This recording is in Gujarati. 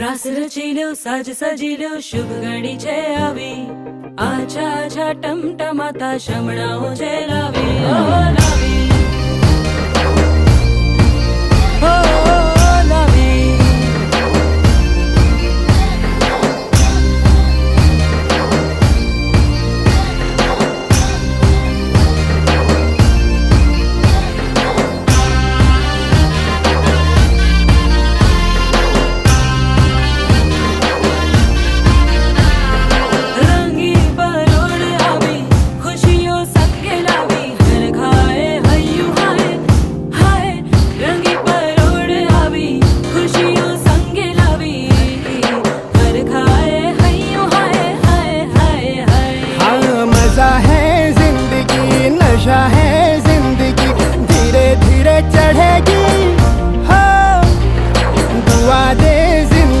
રાસ રચી લ્યો સાજ સજી લ્યો શુભ ઘડી છે આવી. આછા આછા ટમટમાતા શમણાઓ છે नशा है